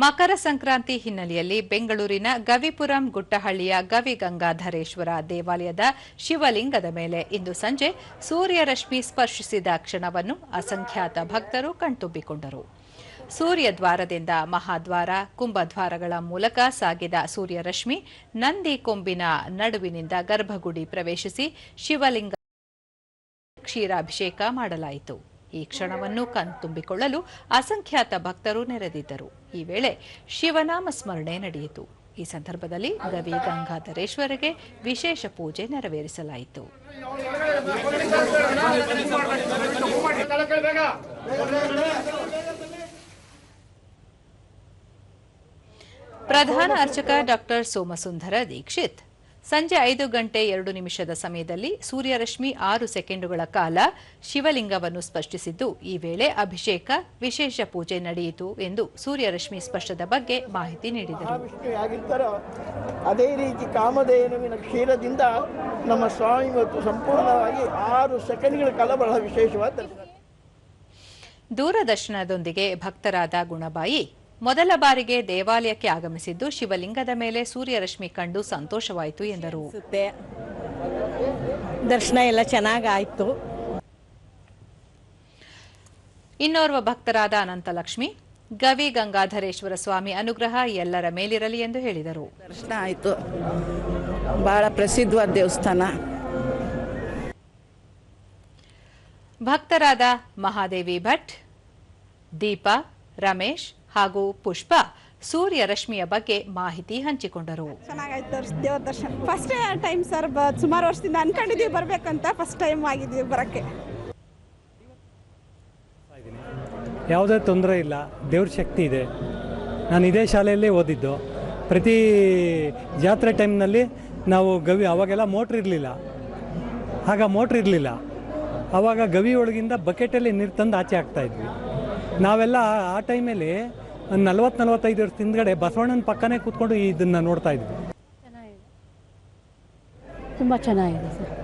ಮಕರ ಸಂಕ್ರಾಂತಿ ಹಿನ್ನೆಲೆಯಲ್ಲಿ ಬೆಂಗಳೂರಿನ ಗವಿಪುರಂ ಗುಟ್ಟಹಳ್ಳಿಯ ಗವಿಗಂಗಾಧರೇಶ್ವರ ದೇವಾಲಯದ ಶಿವಲಿಂಗದ ಮೇಲೆ ಇಂದು ಸಂಜೆ ಸೂರ್ಯರಶ್ಮಿ ಸ್ಪರ್ಶಿಸಿದ ಕ್ಷಣವನ್ನು ಅಸಂಖ್ಯಾತ ಭಕ್ತರು ಕಣ್ತುಂಬಿಕೊಂಡರು. ಸೂರ್ಯ ದ್ವಾರದಿಂದ ಮಹಾದ್ವಾರ, ಕುಂಭದ್ವಾರಗಳ ಮೂಲಕ ಸಾಗಿದ ಸೂರ್ಯರಶ್ಮಿ ನಂದಿ ಕೊಂಬಿನ ನಡುವಿನಿಂದ ಗರ್ಭಗುಡಿ ಪ್ರವೇಶಿಸಿ ಶಿವಲಿಂಗ ಕ್ಷೀರಾಭಿಷೇಕ ಮಾಡಲಾಯಿತು. ಈ ಕ್ಷಣವನ್ನು ಕಣ್ತುಂಬಿಕೊಳ್ಳಲು ಅಸಂಖ್ಯಾತ ಭಕ್ತರು ನೆರೆದಿದ್ದರು. ಈ ವೇಳೆ ಶಿವನಾಮ ಸ್ಮರಣೆ ನಡೆಯಿತು. ಈ ಸಂದರ್ಭದಲ್ಲಿ ಗವಿ ಗಂಗಾಧರೇಶ್ವರಿಗೆ ವಿಶೇಷ ಪೂಜೆ ನೆರವೇರಿಸಲಾಯಿತು. ಪ್ರಧಾನ ಅರ್ಚಕ ಡಾಕ್ಟರ್ ಸೋಮಸುಂದರ ದೀಕ್ಷಿತ್. ಸಂಜೆ ಐದು ಗಂಟೆ ಎರಡು ನಿಮಿಷದ ಸಮಯದಲ್ಲಿ ಸೂರ್ಯರಶ್ಮಿ ಆರು ಸೆಕೆಂಡುಗಳ ಕಾಲ ಶಿವಲಿಂಗವನ್ನು ಸ್ಪಷ್ಟಿಸಿದ್ದು ಈ ವೇಳೆ ಅಭಿಷೇಕ ವಿಶೇಷ ಪೂಜೆ ನಡೆಯಿತು ಎಂದು ಸೂರ್ಯರಶ್ಮಿ ಸ್ಪಷ್ಟದ ಬಗ್ಗೆ ಮಾಹಿತಿ ನೀಡಿದರು. ಅದೇ ರೀತಿ ಕಾಮಧೇನುವಿನ ಕ್ಷೀರದಿಂದ ನಮ್ಮ ಸ್ವಾಮಿ ಸಂಪೂರ್ಣವಾಗಿ ಆರು ಸೆಕೆಂಡ್ಗಳ ಕಾಲ ಬಹಳ ವಿಶೇಷವಾದ ದೂರದರ್ಶನದೊಂದಿಗೆ ಭಕ್ತರಾದ ಗುಣಬಾಯಿ ಮೊದಲ ಬಾರಿಗೆ ದೇವಾಲಯಕ್ಕೆ ಆಗಮಿಸಿದ್ದು ಶಿವಲಿಂಗದ ಮೇಲೆ ಸೂರ್ಯರಶ್ಮಿ ಕಂಡು ಸಂತೋಷವಾಯಿತು ಎಂದರು. ದರ್ಶನ ಎಲ್ಲ ಚೆನ್ನಾಗಾಯ್ತು. ಇನ್ನೋರ್ವ ಭಕ್ತರಾದ ಅನಂತಲಕ್ಷ್ಮಿ ಗವಿ ಗಂಗಾಧರೇಶ್ವರ ಸ್ವಾಮಿ ಅನುಗ್ರಹ ಎಲ್ಲರ ಮೇಲಿರಲಿ ಎಂದು ಹೇಳಿದರು. ದರ್ಶನ ಆಯಿತು. ಬಹಳ ಪ್ರಸಿದ್ಧವಾದ ದೇವಸ್ಥಾನ. ಭಕ್ತರಾದ ಮಹಾದೇವಿ ಭಟ್ ದೀಪಾ ರಮೇಶ್ ಹಾಗೂ ಪುಷ್ಪ ಸೂರ್ಯ ರಶ್ಮಿಯ ಬಗ್ಗೆ ಮಾಹಿತಿ ಹಂಚಿಕೊಂಡರು. ಚೆನ್ನಾಗಾಯ್ತು ದೇವ್ರ ದರ್ಶನ. ಫಸ್ಟ್ ಟೈಮ್ ಸರ್ ಬ ಸುಮಾರು ವರ್ಷದಿಂದ ಅನ್ಕೊಂಡಿದ್ದೀವಿ ಬರ್ಬೇಕಂತ ಫಸ್ಟ್ ಟೈಮ್ ಆಗಿದ್ದೀವಿ ಬರಕ್ಕೆ. ಯಾವುದೇ ತೊಂದರೆ ಇಲ್ಲ ದೇವ್ರ ಶಕ್ತಿ ಇದೆ. ನಾನು ಇದೇ ಶಾಲೆಯಲ್ಲೇ ಓದಿದ್ದು. ಪ್ರತಿ ಜಾತ್ರೆ ಟೈಮ್ನಲ್ಲಿ ನಾವು ಗವಿ ಅವಾಗೆಲ್ಲ ಮೋಟ್ರ್ ಇರಲಿಲ್ಲ. ಆಗ ಮೋಟ್ರ್ ಇರಲಿಲ್ಲ. ಅವಾಗ ಗವಿ ಒಳಗಿಂದ ಬಕೆಟಲ್ಲಿ ನೀರು ತಂದು ಆಚೆ ಹಾಕ್ತಾಯಿದ್ವಿ ನಾವೆಲ್ಲ ಆ ಟೈಮಲ್ಲಿ ನಲವತ್ ನಲ್ವತ್ತು ನಲ್ವತ್ತೈದು ವರ್ಷ ಹಿಂದ್ಗಡೆ ಬಸವಣ್ಣನ ಪಕ್ಕನೇ ಕೂತ್ಕೊಂಡು ಇದನ್ನ ನೋಡ್ತಾ ಇದ್ವಿ. ತುಂಬಾ ಚೆನ್ನಾಗಿದೆ ಸರ್.